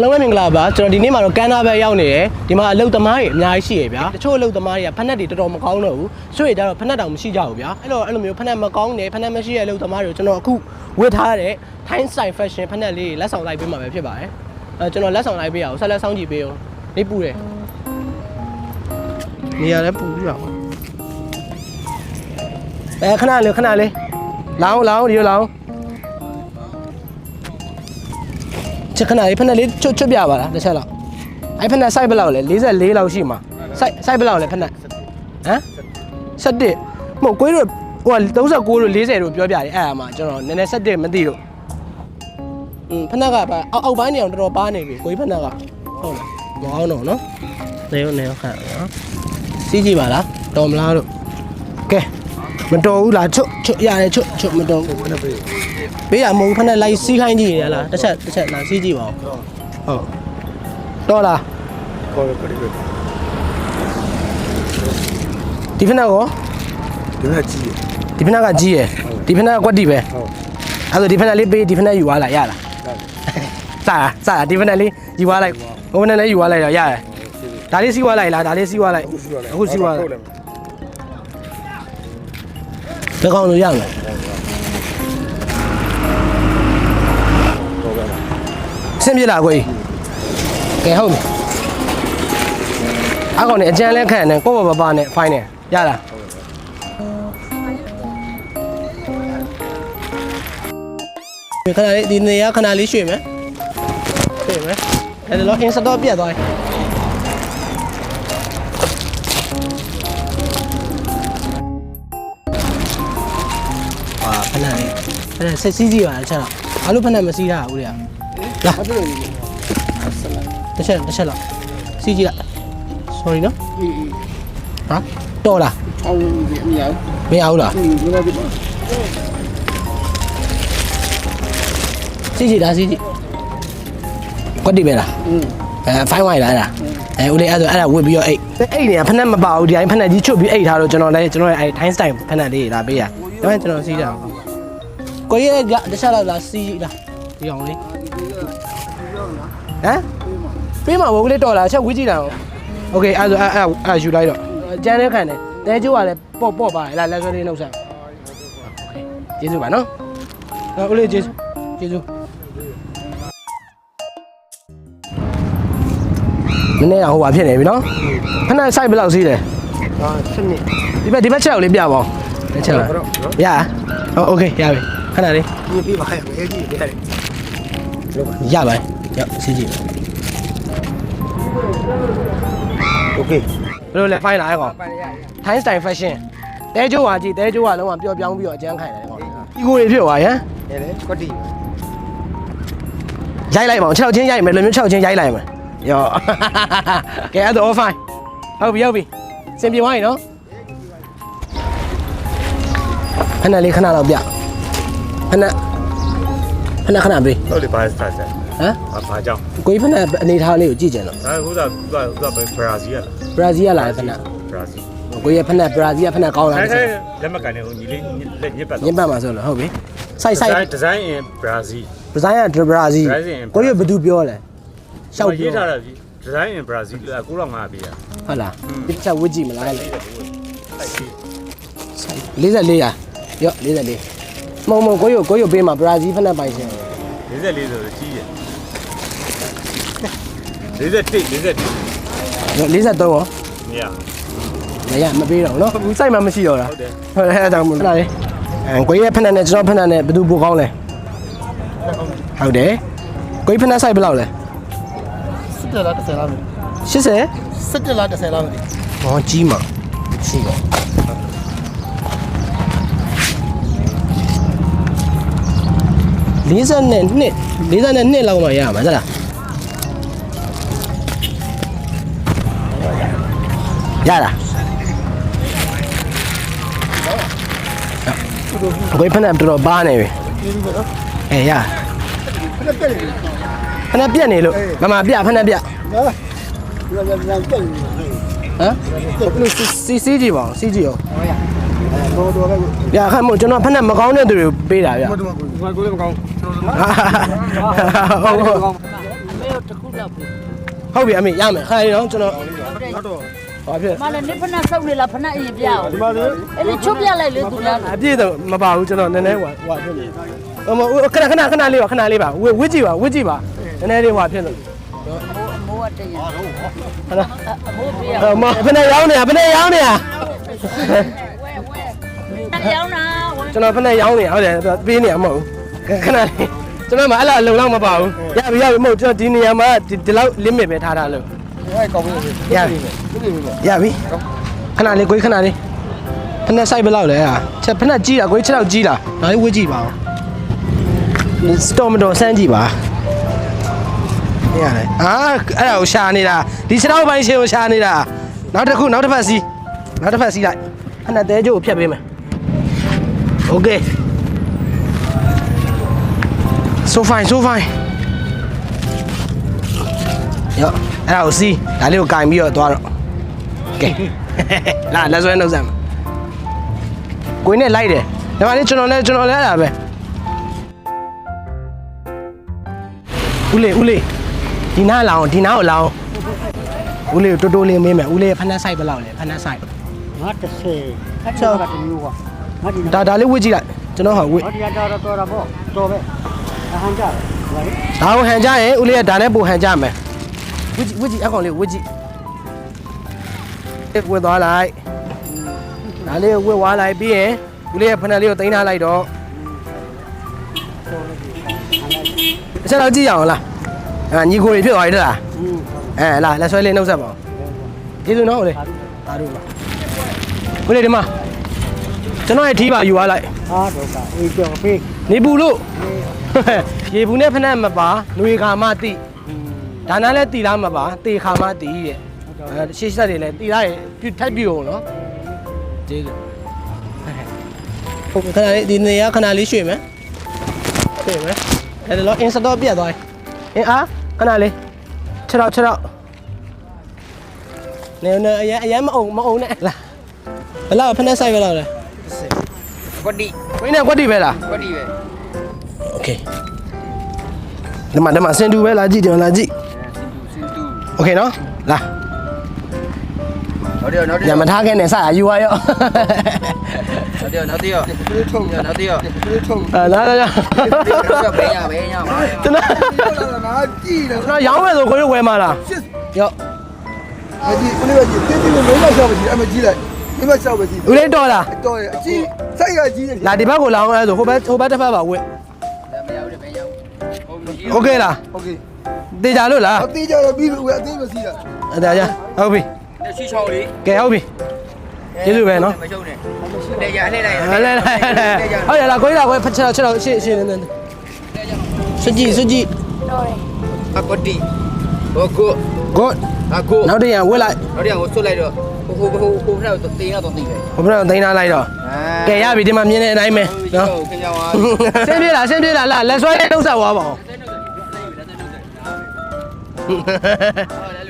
အားလုံးပဲမင်္ဂလာပါကျွန်တော်ဒီနေ့မှာတော့ကန်းနာဘက်ရောက်နေတယ်ဒီမှာအလုတ်သမားတွေအများကြီးရှိရဗျာတချို့အလုတ်သမားတွေကဖက်နက်တွေတော်တော်မကောင်းတော့ဘူးဆွေကြတော့ဖက်နက်တောင်မရှိကြဘူးဗျာအဲ့တော့အဲ့လိုမျိုးဖက်နက်မကောင်းတယ်ဖက်နက်မရှိတဲ့အလုတ်သမားတွေကိုကျွန်တော်အခုဝတ်ထားတဲ့ Time Style Fashion ဖက်နက်လေးတွေလက်ဆောင်လိုက်ပေးမှာပဲဖြစ်ပါတယ်အဲကျွန်တော်လက်ဆောင်လိုက်ပေးရအောင်ဆက်လက်ဆောင်ကြည့်ပေးအောင်နေပူတယ်နေရာလည်းပူပြီးပါဘူးအဲခဏလေးခဏလေးလောင်းလောင်းဒီလိုလောင်း ချက်ခဏလေးဖက်နဲ့လေးချွတ်ချွတ်ပြပါလားတစ်ချက်လောက်အဲ့ဖက်နဲ့ size ဘယ်လောက်လဲ44လောက်ရှိမှာ size size ဘယ်လောက်လဲဖက်နဲ့ဟမ်17မဟုတ်ကိုကြီးတို့ဟို39တို့40တို့ပြောပြတယ်အဲ့ဒါမှကျွန်တော်နည်းနည်း17မသိလို့อืมဖက်နဲ့ကပါအောက်အောက်ပိုင်းနေအောင်တော်တော်ပါနေပြီကိုကြီးဖက်နဲ့ကဟုတ်လားမအောင်တော့နော်နေရောနေရောခါနော်စီးကြည့်ပါလားတော်မလားတို့ကဲ မတော်ဘူးလားချွတ်ချွတ်ရတယ်ချွတ်ချွတ်မတော်ဘူးပေးရမဟုတ်ဖက်နဲ့လိုက်စီးခိုင်းကြည့်ရလားတစ်ချက်တစ်ချက်လာစီးကြည့်ပါဦးဟုတ်တော်လားခေါ်ရပြည့်ပြည့်ဒီဖက်နဲ့ကောဒီမဲ့ကြည့်ရဒီဖက်နဲ့ကကြီးရယ်ဒီဖက်နဲ့ကကွက်တီပဲဟုတ်အဲ့ဒါဒီဖက်နဲ့လေးပေးဒီဖက်နဲ့ယူသွားလိုက်ရလားစတာစတာဒီဖက်နဲ့လေးယူသွားလိုက်ဟိုဖက်နဲ့လည်းယူသွားလိုက်တော့ရတယ်ဒါလေးစီးသွားလိုက်လားဒါလေးစီးသွားလိုက်အခုစီးသွားလိုက် ဘယ်ကောင်လို့ရမလဲဟုတ်ကဲ့ဆင်းပြေလားကိုကြီးကဲဟုတ်ပြီအကောင်နဲ့အကျန်းလဲခန့်နေကိုယ့်ဘာဘာနဲ့ဖိုင်းနေရလားခဏလေးဒီနေရာခဏလေးရွှေ့မယ်ရွှေ့မယ်အဲ့ဒါတော့ install ပြတ်သွားပြီအာ အဲ့ဒါဆက်စီးစီးပါလားချက်တော့ဘာလို့ဖက်နဲ့မစီးတာဦးလေးကလာအဲ့ဒါလို့တစ်ချက်တစ်ချက်လောက်စီးကြည့်လိုက် sorry နော်အေးအေးဟာတော်လားအော်ဒီအများမရဘူးလားကြီးဒီလိုဒီမှာစီးကြည့်လားစီးကြည့်ကွက်တိပဲလားอืมအဲဖိုင်းဝိုင်လားအဲ့ဒါအဲဦးလေးအဲ့ဒါအဲ့ဒါဝစ်ပြီးတော့အိတ်အိတ်နေဖက်နဲ့မပါဘူးဒီတိုင်းဖက်နဲ့ကြီးချွတ်ပြီးအိတ်ထားလို့ကျွန်တော်လည်းကျွန်တော်ရဲ့အဲ time style ဖက်နဲ့လေးလာပေးရဒါမှကျွန်တော်စီးကြအောင် ကိုကြီးကတစ်ချက်လောက်လာစီးကြည့်လားဒီအောင်လေးဟမ်ပေးမှာဘိုးကလေးတော်လာချက်ဝစ်ကြည့်တာအောင်โอเคအဲ့ဒါအဲ့အဲ့အဲ့ယူလိုက်တော့ကျန်းတဲ့ခံတယ်တဲကျိုးကလည်းပေါ့ပေါ့ပါတယ်လာလက်ဆွဲလေးနှုတ်ဆက်ကျေးဇူးပါနော်ဦးလေးကျေးဇူးကျေးဇူးမနေ့ကဟိုပါဖြစ်နေပြီနော်ခဏ site ဘယ်လောက်စီးလဲ အာစနစ် ဒီဘက်ဒီဘက်ချက်ကိုလေးပြပါဦးတစ်ချက်လားရဟုတ်โอเคရပြီခ ဏလေး ဒီပြပါရဲ့အေးကြီးရတယ်လောပါ ရပါရစီးကြည့် โอเค ဘယ်လိုလဲဖိုင်လာကောင် ပါရရ Time style fashion တဲကျိုးပါကြည့်တဲကျိုးကလုံးဝပျော်ပြောင်းပြီးတော့အကျန်းခံတယ်ကောင်ဒီကိုတွေဖြစ်သွားရန် ရလေကွက်တီ ရိုက်လိုက်ပါအောင်6ချင်းရိုက်မယ်လူမျိုး6ချင်းရိုက်လိုက်မယ်ယောကဲအဲ့ဒါ all fine ဟုတ်ပြီဟုတ်ပြီစင်ပြေသွားပြီနော်ခဏလေးခဏတော့ပြ ခဏခဏခဏပေးဟုတ်လေဘာစတာဆက်ဟမ်ဘာဘာကြောင့်ကိုကြီးဖက်နဲ့အနေထားလေးကိုကြည့်ကြတယ်နော်ဒါကဟိုကဟိုကဟိုကဘရာဇီးကဘရာဇီးကလာတဲ့ဖက်နဲ့ဘရာဇီးကိုကြီးဖက်နဲ့ဘရာဇီးကဖက်နဲ့ကောင်းလာအဲတယ်လက်မကန်နေဟိုညီလေးလက်ညစ်ပတ်ညင်ပတ်မှာဆိုလို့ဟုတ်ပြီစိုက်စိုက်ဒီဇိုင်း in ဘရာဇီးဒီဇိုင်းကဘရာဇီး Brazil ကိုကြီးဘယ်သူပြောလဲရှောက်ရေးပြောထားတာဒီဇိုင်း in ဘရာဇီးက95ပေးရဟုတ်လားဒီချက်ဝစ်ကြည့်မလားလေ44ရရော့44 မုံမုံကိုကြီးကိုကြီးပေးမှာဘရာဇီးဖက်နဲ့ပိုင်ရှင်44ဆိုကြီးရ41 41ရော့43ရောညမရမပေးတော့ဘူးနော်ဘူးစိုက်မှမရှိတော့တာဟုတ်တယ်ဟုတ်တယ်အဲ့ဒါကြောင့်မို့လားလေအဲကိုကြီးရဲ့ဖက်နဲ့ကျွန်တော်ဖက်နဲ့ဘယ်သူပိုကောင်းလဲဟုတ်တယ်ကိုကြီးဖက်နဲ့စိုက်ဘယ်လောက်လဲစစ်တက်လား30လားမသိ80စစ်တက်လား30လားမသိဟောကြီးမှာရှိတော့ 40နဲ့နှစ်40နဲ့နှစ်လောက်မှရမှာသလားရလားကိုယ်ဖက်နဲ့တော်တော်ပါနေပြီဒီလိုနော်အေးရဖက်တက်တယ်ဖက်နဲ့ပြက်နေလို့မမပြဖက်နဲ့ပြနော်ဒီလိုလည်းတက်တယ်ဟမ်လို့စီစီကြည့်ပါဦးစီကြည့်ရောဟောရအဲ တော့တော့လည်းပြခတ်မို့ကျွန်တော်ဖက်နဲ့မကောင်းတဲ့သူတွေကိုပေးတာဗျမတော်ဘူးကိုလည်းမကောင်းဟုတ်ဟုတ်တစ်ခုလောက်ပြီဟုတ်ပြီအမေရမယ်ခါရီနော်ကျွန်တော်နောက်တော့ဘာဖြစ်မလည်းနေဖက်နဲ့စောက်နေလားဖက်နဲ့အရင်ပြအောင်ဒီမှာလေအဲ့ဒီချုပ်ပြလိုက်လေသူလားအပြည့်တော့မပါဘူးကျွန်တော်နည်းနည်းဟိုဟိုဖြစ်နေအမခဏခဏခဏလေးပါခဏလေးပါဝဝစ်ကြည့်ပါဝစ်ကြည့်ပါနည်းနည်းလေးဟိုဖြစ်နေအမိုးကတည်းရဟလာအမိုးပြရအမဘယ်နဲ့ရောင်းနေရဘယ်နဲ့ရောင်းနေရဝဲဝဲ ကြောင်းနာဝဲကျွန်တော်ဘယ်နဲ့ရောင်းနေရဟုတ်တယ်ပေးနေရမဟုတ်ဘူးခဏလေးကျွန်တော်မှအဲ့လိုအလုံလောက်မပါဘူးရပြီရပြီမဟုတ်ကျွန်တော်ဒီနေရာမှာဒီဒီလောက် limit ပဲထားတာလို့အဲ့ကောင်းပြီရပြီဒီလိုပဲရပြီခဏလေးကိုခဏလေးဖက်နဲ့ site ဘယ်လောက်လဲဟာချက်ဖက်နဲ့ကြီးတာကို6လောက်ကြီးတာဒါလေးဝစ်ကြည့်ပါဦးစတော်မတော်စမ်းကြည့်ပါနေရတယ်အာအဲ့ဒါကိုရှာနေတာဒီခြေထောက်ပိုင်းရှင်းကိုရှာနေတာနောက်တစ်ခုနောက်တစ်ဖက်စီးနောက်တစ်ဖက်စီးလိုက်ဖက်နဲ့တဲကျိုးကိုဖြတ်ပေးမယ် Okay. So fine, so fine. ရောအဲ့ဒါကိုစီးဒါလေးကိုကင်ပြီးတော့သွားတော့ကဲလာလက်ဆွဲနှုတ်ဆက်မှာကိုင်းနဲ့လိုက်တယ်ဒါမှလည်းကျွန်တော်လည်းကျွန်တော်လည်းအဲ့ဒါပဲဦးလေးဦးလေးဒီနားလာအောင်ဒီနားကိုလာအောင်ဦးလေးတိုးတိုးလေးမင်းမယ်ဦးလေးဖက်နှက်ဆိုင်ဘယ်လောက်လဲဖက်နှက်ဆိုင်50အဲ့ဒါကတမျိုးပါ ဒီဒါဒါလေးဝစ်ကြည့်လိုက်ကျွန်တော်ဟာဝစ်ဟောဒီကတော့တော်တာပေါ့တော်ပဲအဟန်ကြတယ်ဟုတ်လေဒါကိုဟန်ကြရင်ဦးလေးကဒါနဲ့ပိုဟန်ကြမယ်ဝစ်ကြည့်ဝစ်ကြည့်အကောင်လေးဝစ်ကြည့်ဝစ်သွားလိုက်ဒါလေးကိုဝစ်သွားလိုက်ပြီးရင်ဦးလေးရဲ့ဖက်နှက်လေးကိုတင်ထားလိုက်တော့တစ်ချက်တော့ကြည့်ရအောင်လားအာညီကိုတွေဖြစ်သွားပြီတလားอืมအဲလာလက်ဆွဲလေးနှုတ်ဆက်ပါဦးကျေးဇူးနော်ဦးလေးဒါတို့ပါဦးလေးဒီမှာ ကျွန်တော်ရဲ့ထီးပါယူသွားလိုက်ဟာတော့ကအေးကြော်ဖေးနေပူလို့ရေဘူးနဲ့ဖက်နဲ့မပါຫນွေခါမတိဒါနလည်းတီလားမပါတေခါမတိတဲ့အဲရှေ့ဆက်တွေလည်းတီလားရပြထိုက်ပြအောင်နော်ကျေးဇူးဟုတ်ခဏလေးဒီနေရာခဏလေးရွှေ့မယ်ရွှေ့မယ်ဒါတော့ install ပြတ်သွားတယ်အင်းအားခဏလေး6တော့6တော့နေနေအရင်အရင်မအောင်မအောင်နဲ့လာဘယ်လောက်ဖက်နဲ့ဆိုင်ပဲလောက်လဲ ကွက်တိ ဝင်းနဲ့ကွက်တိပဲလား ကွက်တိပဲ โอเคဒီမှာဒီမှာစင်တူပဲလာကြည့်ဒီမှာလာကြည့် စင်တူ โอเคနော်လာ နောက်တစ်ယောက်နောက်တစ် ည ယောက် မထားခဲ့နဲ့စရယူရရော နောက်တစ်ယောက်နောက်တစ်ယောက် ဒီလိုထုံး နောက်တစ်ယောက် ဒီလိုထုံး အာလာလာလာ နောက်တစ်ယောက်ဘယ်ရဘယ်ရပါ ကျွန်တော် ငါကြည့်တယ် ကျွန်တော်ရောင်းမယ်ဆိုကိုယ်တို့ဝယ်မှာလား ရှစ် ရော့ အဒီဦးလေးကကြည့်တင်းတင်းလေးမဆောက်ပါကြည့်အမကြည့်လိုက် ဒီမှာဆောက်ပါကြည့် ဦးလေးတော်လား တော်ရအကြည့်စိုက်ကကြည့်တယ် လာဒီဘက်ကိုလာအောင်လဲဆိုဟိုဘက်ဟိုဘက်တစ်ဖက်ပါဝယ် မရဘူးဘယ်ရဟုတ်မရှိ โอเคလား โอเค တေချာလို့လား အသေးကြတော့ပြီးပြီဦးအသေးမစီးတာ အဲ့ဒါကြဟုတ်ပြီ လက်ရှိချောင်းလေး ကဲဟုတ်ပြီကျေးဇူးပဲနော် မရှုံးနဲ့လက်ရလှည့်လိုက် ဟဲ့လဲလဲဟုတ်ရလားကိုကြီးလာကိုဖက်ချက်ချက်တော့ရှေ့ရှေ့နေနေစွကြည့်စွကြည့် အကွက်တိဟိုကို good အခုနောက်တရံဝက်လိုက်နောက်တစ်ယောက်ကိုဆွတ်လိုက်တော့ဟိုဟိုဟိုဟိုနောက်တော့တင်းတော့တင်းပဲဟိုဘက်သိမ်းထားလိုက်တော့ကဲရပြီဒီမှာမြင်တဲ့အတိုင်းပဲနော်ဟုတ်ခင်ဗျာပါဆင်းပြေးလားဆင်းပြေးလားလာလက်ဆွဲလေးနှုတ်ဆက်သွားပါဦးဟုတ်တယ်